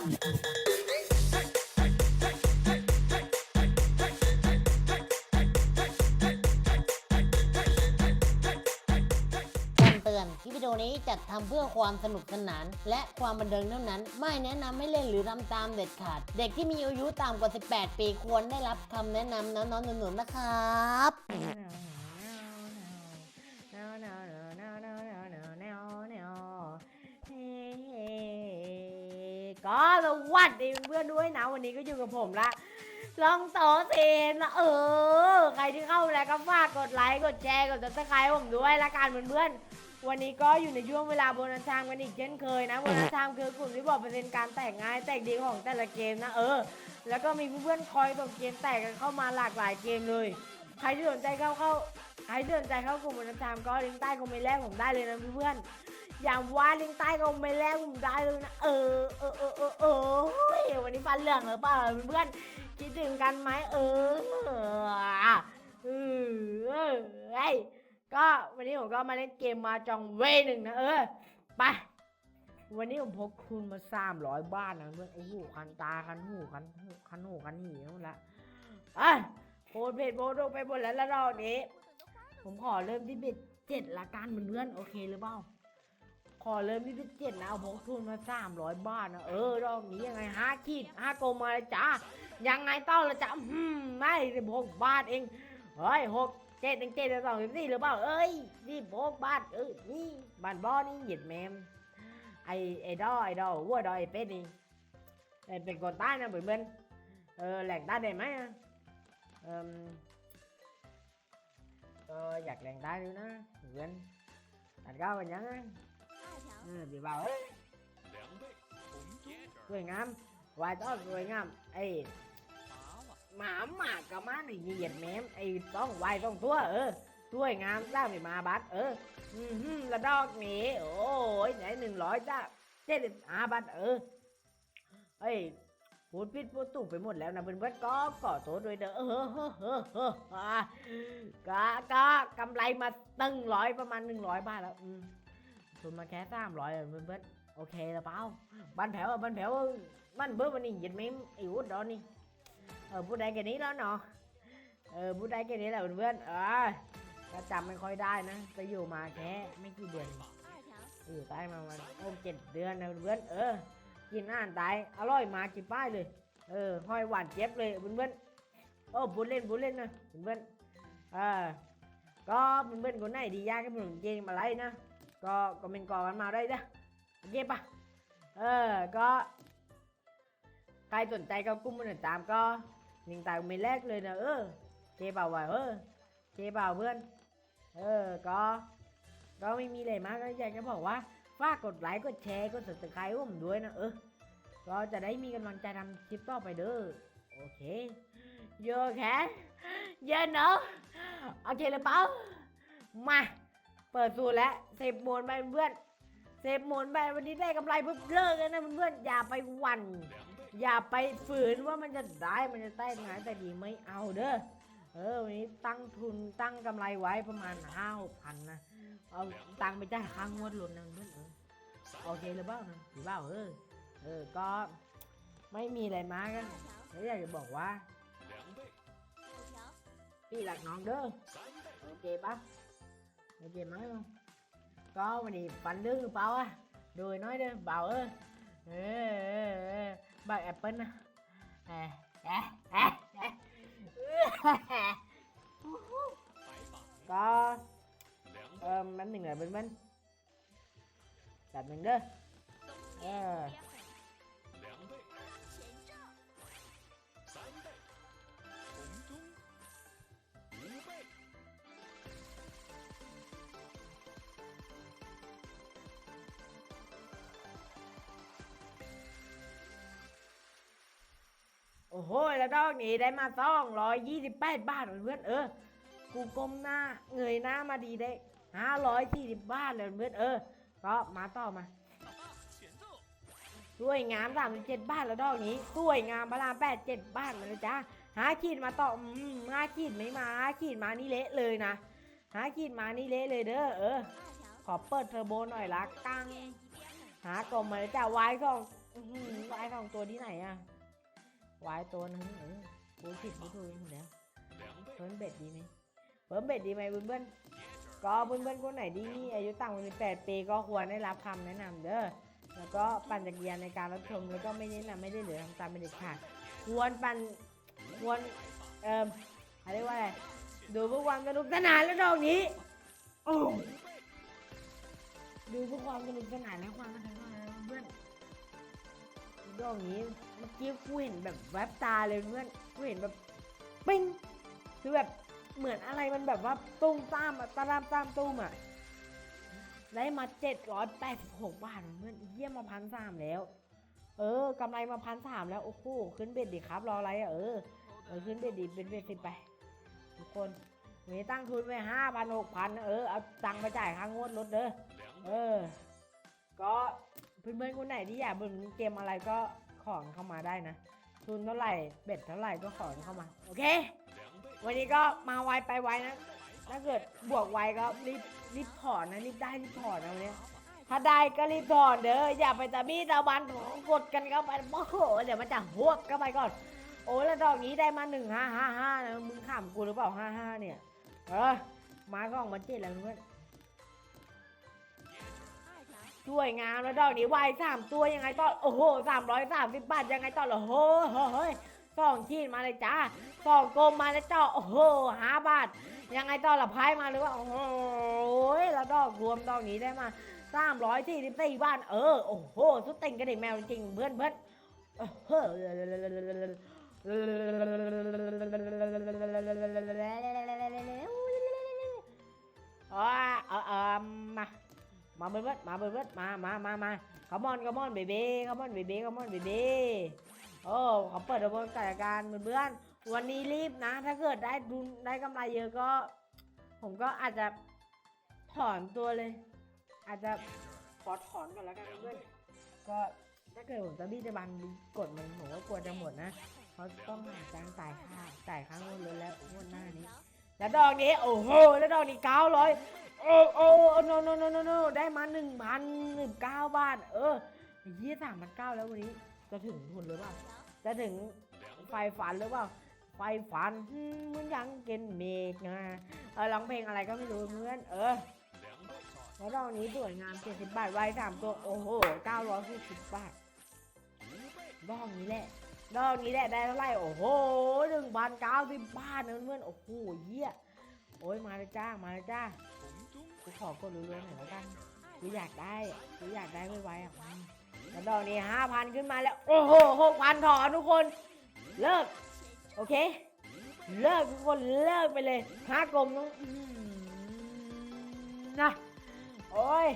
เตือนคลิปวิดีโอนี้จัดทำเพื่อความสนุกสนาน และความบันเทิงเท่านั้น ไม่แนะนำให้เล่นหรือทำตามเด็ดขาด เด็กที่มีอายุต่ำกว่า 18 ปีควรได้รับคำแนะนำน้องๆหนูๆนะครับ ก็สวัสดีเพื่อนด้วยนะ วันนี้ก็อยู่กับผมละลองโตเซนละเออ ใครที่เข้ามาแล้วก็ฝากกดไลค์กดแชร์กดซับสไครต์ผมด้วยละกันเพื่อนๆวันนี้ก็อยู่ในช่วงเวลาโบนัสไทม์กันอีกเช่นเคยนะโบนัสไทม์คือกลุ่มที่บอกเปอร์เซ็นต์การแตกง่ายแตกดีของแต่ละเกมนะเออ แล้วก็มีเพื่อนๆคอยส่งเกมแตกกันเข้ามาหลากหลายเกมเลย ใครที่สนใจเข้าเข้าใครที่สนใจเข้ากลุ่มโบนัสไทม์ก็ลิงก์ใต้คอมเมนต์แรกผมได้เลยนะเพื่อนๆ อย่างว่าลิงใต้คอมเมนต์แรกผมได้เลยนะเออเออเออเออเออเฮ้ยวันนี้ฟันเหลืองหรือเปล่าเพื่อนคิดถึงกันไหมเออเออเออเฮ้ก็วันนี้ผมก็มาเล่นเกมมาจองเวหนึ่งนะเออไปวันนี้ผมพกคูณมาสามร้อยบ้าทนะเพื่อนโอ้โหคันตาคันหูคันหูคันหูคันหีนั่นละอะโพสต์เพจโพสต์ลงไปหมดแล้วแล้วรอบนี้ผมขอเริ่มที่บิดเจ็ดละกันเพื่อนโอเคหรือเปล่า ขอเริ่มที่บิเจ็ดนะเอาพกทุนมาสามร้อยบาทนะเออรอบนี้ยังไงห้าขีดห้าโกมาเลยจ้ายังไงต้องละจ้าอืมไม่สิบหกบาทเองเฮ้ยหกเจ็ดหนึ่งเจ็ดสองสิบสี่หรือเปล่าเอ้ยสิบหกบาทเออนี่บานบ่อนี่เหยียดแมมไอไอดอไอดอวัวดอไอเป็ดนี่เอ้ยเป็นคนใต้นะเพื่อนๆเออแหลกใต้ได้ไหมอะเอมก็อยากแหลกใต้ดูนะเพื่อนตัดก้าวกันยังไง เออเดี๋ยวเบาเอ้ยสวยงามวายต้อสวยงามไอหมาหมากับม้านี่เหยียดแหมมไอต้องวายต้องตัวเออสวยงามสร้างไปมาบัดเอออืมฮึละดอกนี้โอ้ยไหนหนึ่งร้อยจ้าเจ็ดสิบห้าบาทเออเฮ้ยพูดผิดพูดถูกไปหมดแล้วนะเพื่อนๆก็ขอโทษด้วยเด้อเออเฮ้อเฮ้อเฮ้ออะก็ก็กำไรมาตั้งร้อยประมาณหนึ่งร้อยบาทแล้วอืม ทุนมาแค่สามร้อยเพื่อนโอเคแล้วเปล่าบ้านแผวอะบ้านแผวบ้านเบิ้มวันนี้ยินไหมอิวดอนนี่เออพูดได้แค่นี้แล้วเนาะเออพูดได้แค่นี้แหละเพื่อนเออก็จำไม่ค่อยได้นะจะอยู่มาแค่ไม่กี่เดือนอยู่ใต้มาวันโอ้เจ็ดเดือนนะเพื่อนเออกินอาหารตายอร่อยมากินป้ายเลย เออห้อยหวานเจ็บเลยเพื่อนโอ้บุญเล่นบุญเล่นนะเพื่อนเออก็เพื่อนคนไหนดียากก็ผมเกมอะไรนะ ก็ก็เป็นก่อกันมาได้จ้ะโอเคปะเออก็ใครสนใจก็กุ้มมันตามก็ลิงตามเมนแรกเลยนะเออเจ๊เป่าว่ะเออเจ๊เป่าเพื่อนเออก็ ก็ไม่มีอะไรมากก็อยากจะบอกว่าฝากกดไลค์กดแชร์กดติดตามผมด้วยนะเออก็จะได้มีกำลังใจทำคลิปต่อไปเด้อโอเคโยแค่เยอะเนาะโอเคเลยเปล่ามา เปิดสูตรแล้วเซฟโหมดไปเพื่อนเซฟโหมดไปวันนี้ได้กำไรเพิ่มเลิกกันนะเพื่อนๆอย่าไปหวั่นอย่าไปฝืนว่ามันจะได้มันจะได้งานแต่ดีไม่เอาเด้อเออวันนี้ตั้งทุนตั้งกำไรไว้ประมาณห้าหกพันนะเอาตังค์ไปจ่ายค่างวดรถนะเพื่อนเออโอเคหรือเปล่านะหรือเปล่าเออเออก็ไม่มีอะไรมากกันแล้วอยากจะบอกว่าพี่รักน้องเด้อโอเคปะ โอเคไหมก็วันนี้ฟันเรื่องหรือเปล่าอะดูน้อยเด้อเบ อโอ้โห แล้วดอกนี้ได้มาต้องร้อยยี่สิบแปดบาทเพื่อนเออ กูก้มหน้าเงยหน้ามาดีได้ห้าร้อยสี่สิบบาทเลยเพื่อนเออ ก็มาต่อมาสวยงามสามสิบเจ็ดบาทแล้วดอกนี้สวยงามพระรามแปดเจ็ดบาทเลยจ้าหาขีดมาต่ออืมหาขีดไม่มาหาขีดมานี่เละเลยนะหาขีดมานี่เละเลยเด้อเออ ขอเปิดเทอร์โบหน่อยละกังหากล่องมาเลยจ้าวายสองวายสองตัวที่ไหนอะ วายตัวนึงเออกูผิดไม่ถูกหมดแล้วเพิ่มเบ็ดดีไหมเพิ่มเบ็ดดีไหมเพื่อนๆก็เพื่อนๆคนไหนที่มีอายุต่ำกว่า18ปีก็ควรได้รับคำแนะนำเด้อแล้วก็ปั่นจักรยานในการรับชมแล้วก็ไม่แนะนำไม่ได้เหลือทำตามเป็นเด็ดขาดควรปั่นควรเอ่ออะไรยกว่าอะไรดูเพื่อความสนุกสนานแล้วดอกนี้โอ้ดูเพื่อความสนุกสนานและความบันเทิงเท่านั้นนะเพื่อน ดอกนี้เมื่อกี้กูเห็นแบบแวบตาเลยเพื่อนกูเห็นแบบปิ้งคือแบบเหมือนอะไรมันแบบว่าตุ้มตามอะตามตามตุ้มอะได้มาเจ็ดร้อยแปดสิบหกบาทเพื่อนเยี่ยมมาพันสามแล้ว เออกำไรมาพันสามแล้วโอ้โหขึ้นเบ็ดดีครับรออะไรอะเออเออขึ้นเบ็ดดีเป็นเบ็ดสิบไป ทุกคนมีตั้งทุนไว้ห้าพันหกพันเออเอาตังค์ไปจ่ายค่างวดรถเด้อเออ เพื่อนๆคนไหนที่อยากเบิ่งเกมอะไรก็ของเข้ามาได้นะทุนเท่าไหร่เบ็ดเท่าไหร่ก็ขอเข้ามา โอเค วันนี้ก็มาไวไปไวนะ ถ้าเกิดบวกไวก็รีบรีบถอนนะรีบได้รีบถอนนะวันนี้ถ้าได้ก็รีบถอนเด้ออย่าไปตะบี้ตะบันกดกันเข้าไปโอ้โหเดี๋ยวมันจะหวกเข้าไปก่อน โอ้แล้วดอกนี้ได้มาหนึ่งห้าห้าห้านะมึงขำกูหรือเปล่าห้าห้าเนี่ยเออมาก็ออกมาเจ็ดแล้วเพื่อน สวยงามแล้วดอกนี้วายสามตัวยังไงต่อโอ้โหสามร้อยสามสิบบาทยังไงต่อเหรอโอ้โหเฮ้ยสองขีดมาเลยจ้าสองกลมมาแล้วจ้าโอ้โหห้าบาทยังไงต่อละพายมาหรือว่าโอ้โหแล้วดอกรวมดอกนี้ได้มาสามร้อยสี่สิบสี่บาทเออโอ้โหสุดเต็งกระเด็กแมวจริงเพื่อนเพื่อนเออ เบิร์ดมาเบิร์ดมามามามาขมอนขมอนเบเบ้ขมอนเบเบ้ขมอนเบเบ้โอ้เขาเปิดระบบจัดการเพื่อนๆวันนี้รีบนะ ถ้าเกิดได้ดุนได้กำไรเยอะก็ ผมก็อาจจะถอนตัวเลย อาจจะขอถอนก่อนแล้วกันเพื่อนก็ถ้าเกิดผมจะบี้จะบันกดมันผมก็กลัวจะหมดนะเขาต้องหาจ้างจ่ายค่าจ่ายค่างวดเลยแล้วงวดหน้านี้ แล้วดอกนี้โอ้โหแล้วดอกนี้เก้าร้อยโอ้โอ้โนโนโนโนโน้ มาหนึ่งพันหนึ่งเก้าบาท เออยี่สามพันเก้าแล้ววันนี้ จะถึงทุนหรือเปล่า จะถึงไฟฝันหรือเปล่า ไฟฝันอืมมันยังเกินเมกนะเออร้องเพลงอะไรก็ไม่รู้เพื่อน เออแล้วดอกนี้สวยงามเจ็ดสิบบาทไวสามตัว โอ้โหเก้าร้อยสี่สิบบาทดอกนี้แหละดอกนี้แหละได้เท่าไหร่โอ้โหหนึ่งพันเก้าสิบบาทนะเพื่อน โอ้โหเยี่ยโอ้ยมาเลยจ้า มาเลยจ้ากูขอกดรัวๆหน่อยแล้วกัน กูอยากได้อะกูอยากได้ไวๆอะแล้วดอกนี้ห้าพันขึ้นมาแล้ว โอ้โหหกพันถอนทุกคน เลิก โอเค เลิกทุกคนเลิกไปเลยห้ากลมต้องนะโอ้ย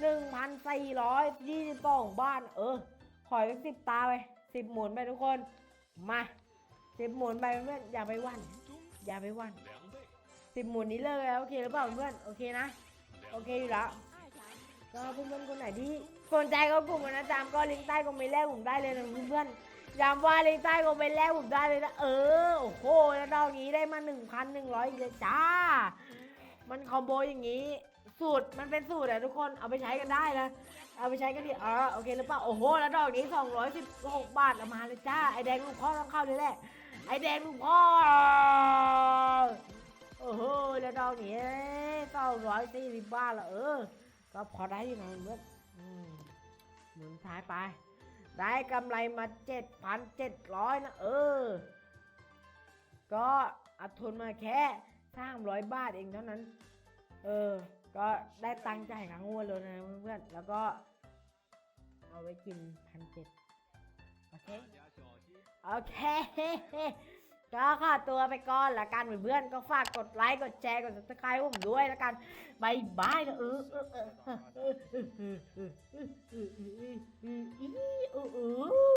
หนึ่งพันสี่ร้อยยี่สิบสองบ้าน เออขอสักสิบตาไปสิบหมุนไปทุกคน มาสิบหมุนไปเพื่อนอย่าไปวัน อย่าไปวันสิบหมุนนี้เลิกแล้วโอเคหรือเปล่าเพื่อนโอเคนะ โอเคอยู่แล้ว ก็เพื่อนๆคนไหนที่สนใจก็กลุ่มนะจามก็ลิงก์ใต้คอมเมนต์แรกผมได้เลยนะเพื่อนๆย้ำว่าลิงก์ใต้คอมเมนต์แรกผมได้เลยนะ เออโอ้โหแล้วดอกนี้ได้มา 1,100เลยจ้า มันคอมโบอย่างนี้สูตรมันเป็นสูตรอะทุกคนเอาไปใช้กันได้นะ เอาไปใช้กันดิเออโอเคหรือเปล่าโอ้โหแล้วดอกนี้ 216 บาทเอามาเลยจ้าไอแดงลูกพ่อต้องเข้าเลยแหละไอแดงลูกพ่อโอ้โหแล้วดอกนี้เก้าร้อยสี่สิบบาทละเออ ก็พอได้อยู่นะเมื่อนอืมหมุนท้ายไป ได้กำไรมาเจ็ดพันเจ็ดร้อยนะ เออ ก็อัดทุนมาแค่สามร้อยบาทเองเท่านั้น เออ ก็ได้ตังค์จ่ายครั้งงวดเลยนะเพื่อนๆ แล้วก็เอาไว้กินพันเจ็ดโอเค โอเค ก็ขอตัวไปก่อนละกันเพื่อนก็ฝากกดไลค์กดแชร์กด subscribe ผมด้วยละกันบายบายนะเออ